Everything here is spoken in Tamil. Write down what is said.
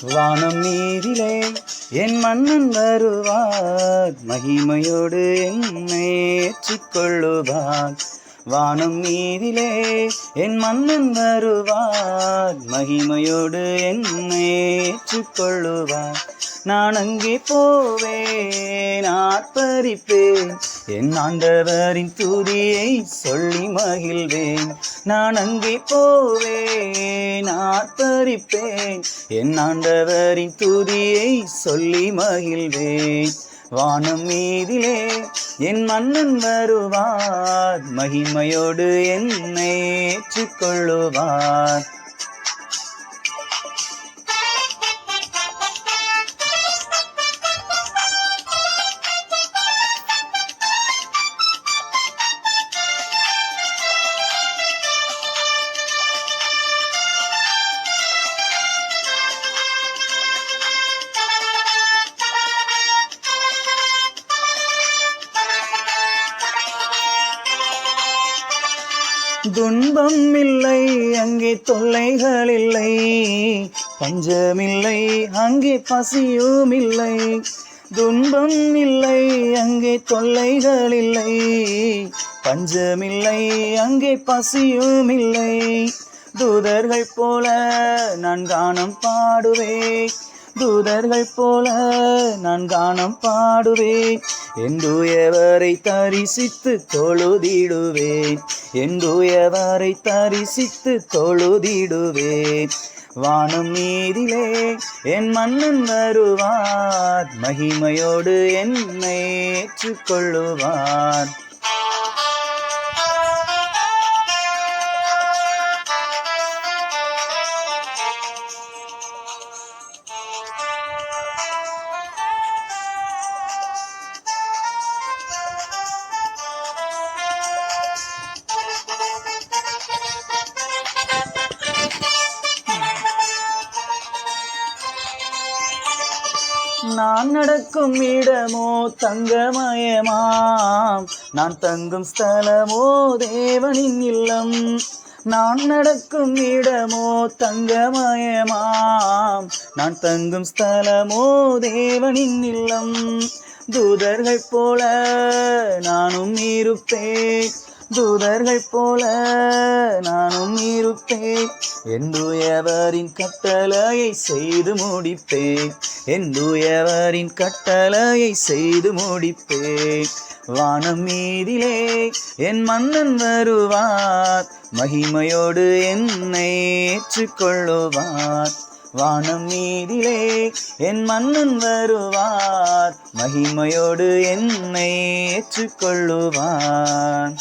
வானம் நீரிலே என் மன்னன் வருவார். மகிமையோடு என்னை ஏற்றிக்கொள்ளுவார். வானம் நீரிலே என் மன்னன் வருவார். மகிமையோடு என்னை ஏற்றுக்கொள்ளுவார். நான் அங்கே போவேன் ஆர்ப்பரிப்பேன். என் ஆண்டவரின் துதியை சொல்லி மகிழ்வேன். நான் அங்கே போவேன் ஆர்ப்பரிப்பேன். என் ஆண்டவரின் துதியை சொல்லி மகிழ்வேன். வானம் மீதிலே என் மன்னன் வருவார். மகிமையோடு என்னை ஏற்றுக்கொள்ளுவார். துன்பம் இல்லை அங்கே தொல்லைகள் இல்லை பஞ்சமில்லை அங்கே பசியும் இல்லை துன்பம் இல்லை அங்கே தொல்லைகள் இல்லை பஞ்சமில்லை அங்கே பசியும் இல்லை தூதர்கள் போல நான் கானம் பாடுவேன். தூதர்கள் போல நான் கானம் பாடுவேன். என்றுயவரை தரிசித்து தொழுதிடுவேன். என்றுயவரை தரிசித்து தொழுதிடுவேன். வானம் மீதிலே என் மன்னன் வருவார். மகிமையோடு என்னை ஏற்றுக்கொள்ளுவார். நான் நடக்கும் இடமோ தங்கமயமாம். நான் தங்கும் ஸ்தலமோ தேவனின் இல்லம். நான் நடக்கும் இடமோ தங்கமயமாம். நான் தங்கும் ஸ்தலமோ தேவனின் இல்லம். தூதர்கள் போல நானும் இருப்பேன். தூதர்கள் போல நானும் இருப்பேன். என்றுயவரின் கட்டளையை செய்து முடிப்பேன். என்றுயவரின் கட்டளையை செய்து முடிப்பேன். வானம் மீதிலே என் மன்னன் வருவார். மகிமையோடு என்னை ஏற்றுக்கொள்ளுவார். வானம் மீதிலே என் மன்னன் வருவார். மகிமையோடு என்னை ஏற்றுக்கொள்ளுவார்.